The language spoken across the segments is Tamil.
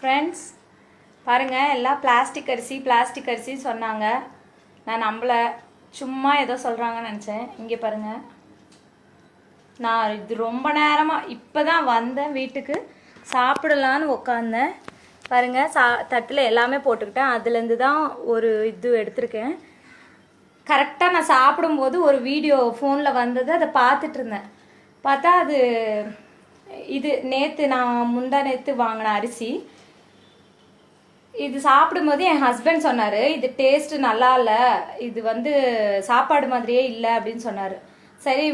ஃப்ரெண்ட்ஸ் பாருங்கள் எல்லாம் பிளாஸ்டிக் அரிசி பிளாஸ்டிக் அரிசி சொன்னாங்க. நான் நம்பல. சும்மா ஏதோ சொல்கிறாங்கன்னு நினச்சேன். இங்கே பாருங்கள் நான் இது ரொம்ப நேரமாக இப்போ தான் வந்தேன் வீட்டுக்கு. சாப்பிடலான்னு உக்காந்தேன். பாருங்கள் சா தட்டில் எல்லாமே போட்டுக்கிட்டேன். அதுலேருந்து தான் ஒரு இது எடுத்திருக்கேன். கரெக்டாக நான் சாப்பிடும்போது ஒரு வீடியோ ஃபோனில் வந்தது. அதை பார்த்துட்டு இருந்தேன். பார்த்தா அது இது நேற்று நான் முந்தா நேற்று வாங்கின அரிசி. இது சாப்பிடும்போது என் ஹஸ்பண்ட் சொன்னார் இது டேஸ்ட் நல்லா இல்லை. இது வந்து சாப்பாடு மாதிரியே இல்லை அப்படின்னு சொன்னார். சரி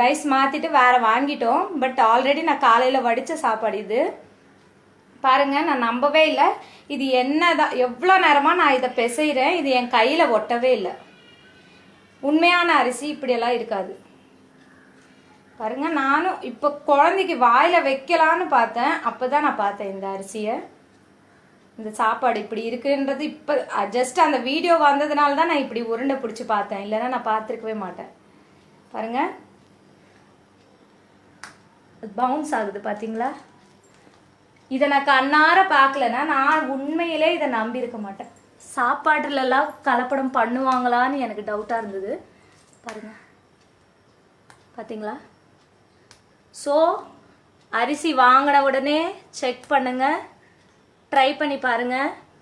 ரைஸ் மாற்றிட்டு வேற வாங்கிட்டோம். பட் ஆல்ரெடி நான் காலையில் வடித்த சாப்பாடு இது. பாருங்க நான் நம்பவே இல்லை. இது என்ன தான் எவ்வளோ நேரமாக நான் இதை பிசைகிறேன் இது என் கையில் ஒட்டவே இல்லை. உண்மையான அரிசி இப்படியெல்லாம் இருக்காது. பாருங்க நானும் இப்போ குழந்தைக்கு வாயில் வைக்கலான்னு பார்த்தேன். அப்போ தான் நான் பார்த்தேன் இந்த அரிசியை. இந்த சாப்பாடு இப்படி இருக்குன்றது இப்போ ஜஸ்ட் அந்த வீடியோ வந்ததுனால தான் நான் இப்படி உருண்டை பிடிச்சி பார்த்தேன். இல்லைன்னா நான் பார்த்துருக்கவே மாட்டேன். பாருங்கள் பவுன்ஸ் ஆகுது பார்த்தீங்களா இதை நான் கண்ணார பார்க்கலன்னா நான் உண்மையிலே இதை நம்பி இருக்க மாட்டேன். சாப்பாட்டுலலாம் கலப்படம் பண்ணுவாங்களான்னு எனக்கு டவுட்டாக இருந்தது. பாருங்கள் பார்த்தீங்களா ஸோ அரிசி வாங்கின உடனே செக் பண்ணுங்கள் ட்ரை பண்ணி பாருங்க.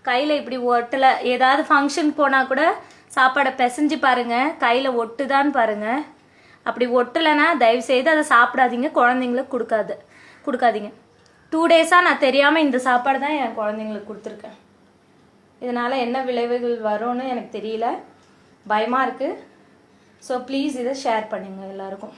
கையில் இப்படி ஒட்டலை. ஏதாவது ஃபங்க்ஷன் போனால் கூட சாப்பாடை பிசைஞ்சு பாருங்க. கையில் ஒட்டுதான்னு பாருங்க. அப்படி ஒட்டலைன்னா தயவு செய்து அதை சாப்பிடாதீங்க. குழந்தைங்களுக்கு கொடுக்காது. கொடுக்காதீங்க. டூ டேஸாக நான் தெரியாமல் இந்த சாப்பாடு தான் என் குழந்தைங்களுக்கு கொடுத்துருக்கேன். இதனால் என்ன விளைவுகள் வரும்னு எனக்கு தெரியல. பயமாக இருக்குது ஸோ ப்ளீஸ் இதை ஷேர் பண்ணுங்கள் எல்லாருக்கும்.